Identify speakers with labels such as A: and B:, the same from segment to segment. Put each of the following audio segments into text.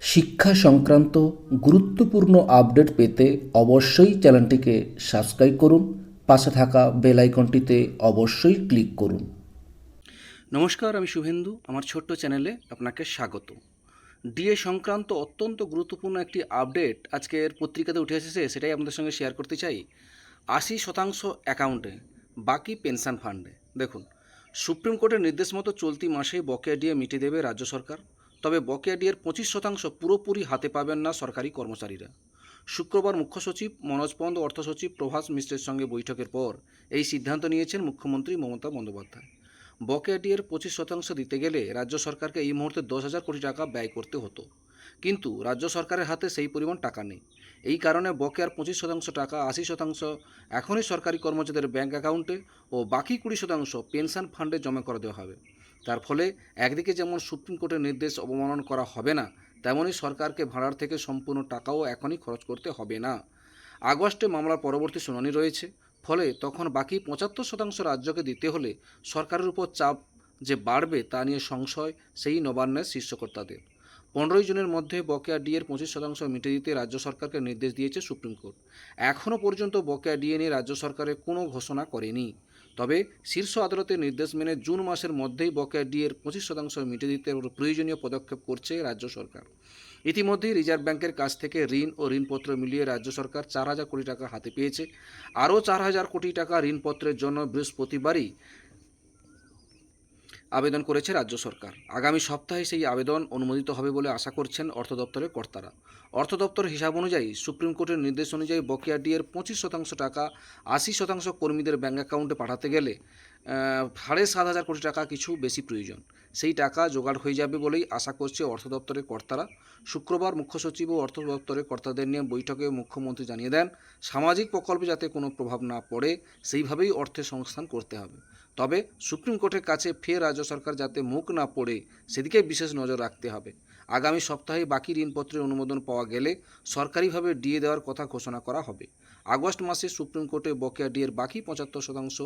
A: শিক্ষা সংক্রান্ত গুরুত্বপূর্ণ আপডেট পেতে অবশ্যই চ্যানেলটিকে সাবস্ক্রাইব করুন, পাশে থাকা বেল আইকনটিতে অবশ্যই ক্লিক করুন।
B: নমস্কার, আমি শুভেন্দু। আমার ছোট্ট চ্যানেলে আপনাকে স্বাগত। ডিএ সংক্রান্ত অত্যন্ত গুরুত্বপূর্ণ একটি আপডেট আজকের পত্রিকাতে উঠে এসেছে, সেটাই আপনাদের সঙ্গে শেয়ার করতে চাই। আশি শতাংশ অ্যাকাউন্টে, বাকি পেনশন ফান্ডে। দেখুন, সুপ্রিম কোর্টের নির্দেশ মতো চলতি মাসেই বকেয়া ডিএ মিটিয়ে দেবে রাজ্য সরকার। তবে বকেয়া ডিএর পঁচিশ শতাংশ পুরোপুরি হাতে পাবেন না সরকারি কর্মচারীরা। শুক্রবার মুখ্য সচিব মনোজ পন্দ, অর্থ সচিব প্রভাস মিশ্রের সঙ্গে বৈঠকের পর এই সিদ্ধান্ত নিয়েছেন মুখ্যমন্ত্রী মমতা বন্দ্যোপাধ্যায়। বকেয়া ডিএর পঁচিশ শতাংশ দিতে গেলে রাজ্য সরকারকে এই মুহূর্তে দশ হাজার কোটি টাকা ব্যয় করতে হতো। কিন্তু রাজ্য সরকারের হাতে সেই পরিমাণ টাকা নেই। এই কারণে বকেয়ার পঁচিশ শতাংশ টাকা, আশি শতাংশ এখনই সরকারি কর্মচারীদের ব্যাংক অ্যাকাউন্টে ও বাকি কুড়ি শতাংশ পেনশন ফান্ডে জমা করে দেওয়া হবে। তার ফলে একদিকে যেমন সুপ্রিম কোর্টের নির্দেশ অবমানন করা হবে না তেমনই সরকারকে ভাড়ার থেকে সম্পূর্ণ টাকাও এখনই খরচ করতে হবে না। আগস্টে মামলার পরবর্তী শুনানি রয়েছে, ফলে তখন বাকি পঁচাত্তর শতাংশ রাজ্যকে দিতে হলে সরকারের উপর চাপ যে বাড়বে তা নিয়ে সংশয়, সেই নবান্নের শীর্ষকর্তাদের। পনেরোই জুনের মধ্যে বকেয়া ডিএর পঁচিশ শতাংশ মিটে দিতে রাজ্য সরকারকে নির্দেশ দিয়েছে সুপ্রিম কোর্ট। এখনও পর্যন্ত বকেয়া ডিএ নিয়ে রাজ্য সরকারের কোনো ঘোষণা করেনি। তবে শীর্ষ আদালতের নির্দেশ মেনে জুন মাসের মধ্যেই বকেয়া ডিএর পঁচিশ শতাংশ মিটে দিতে প্রয়োজনীয় পদক্ষেপ করছে রাজ্য সরকার। ইতিমধ্যেই রিজার্ভ ব্যাংকের কাছ থেকে ঋণ ও ঋণপত্র মিলিয়ে রাজ্য সরকার চার হাজার কোটি টাকা হাতে পেয়েছে। আরও চার হাজার কোটি টাকা ঋণপত্রের জন্য বৃহস্পতিবারই আবেদন করেছে রাজ্য সরকার। আগামী সপ্তাহে সেই আবেদন অনুমোদিত হবে বলে আশা করছেন অর্থ দপ্তরের কর্তারা। অর্থ দপ্তর হিসাব অনুযায়ী সুপ্রিম কোর্টের নির্দেশ অনুযায়ী বকেয়া ডিয়ের পঁচিশ শতাংশ টাকা, আশি শতাংশ কর্মীদের ব্যাঙ্ক অ্যাকাউন্টে পাঠাতে গেলে সাড়ে সাত হাজার কোটি টাকা কিছু বেশি প্রয়োজন। সেই টাকা জোগাড় হয়ে যাবে বলেই আশা করছে অর্থ দপ্তরের কর্তারা। শুক্রবার মুখ্য সচিব ও অর্থ দপ্তরের কর্তাদের নিয়ে বৈঠকে মুখ্যমন্ত্রী জানিয়ে দেন, সামাজিক প্রকল্পে যাতে কোনো প্রভাব না পড়ে, সেইভাবেই অর্থের সংস্থান করতে হবে। তবে সুপ্রিম কোর্টের কাছে ফের রাজ্য সরকার যাতে মুখ না পড়ে, সেদিকে বিশেষ নজর রাখতে হবে। আগামী সপ্তাহে বাকি ঋণপত্রের অনুমোদন পাওয়া গেলে সরকারিভাবে ডিএ দেওয়ার কথা ঘোষণা করা হবে। আগস্ট মাসে সুপ্রিম কোর্টে বকেয়া ডিএর বাকি পঁচাত্তর শতাংশ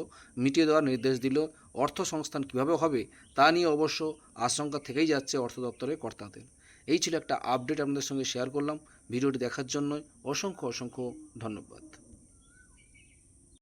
B: মিটিয়ে দেওয়ার নির্দেশ দিল। অর্থ সংস্থান কীভাবে হবে তা নিয়ে অবশ্য আশঙ্কা থেকেই যাচ্ছে অর্থ দপ্তরের কর্তাদের। এই ছিল একটা আপডেট আপনাদের সঙ্গে শেয়ার করলাম। ভিডিওটি দেখার জন্য অসংখ্য অসংখ্য ধন্যবাদ।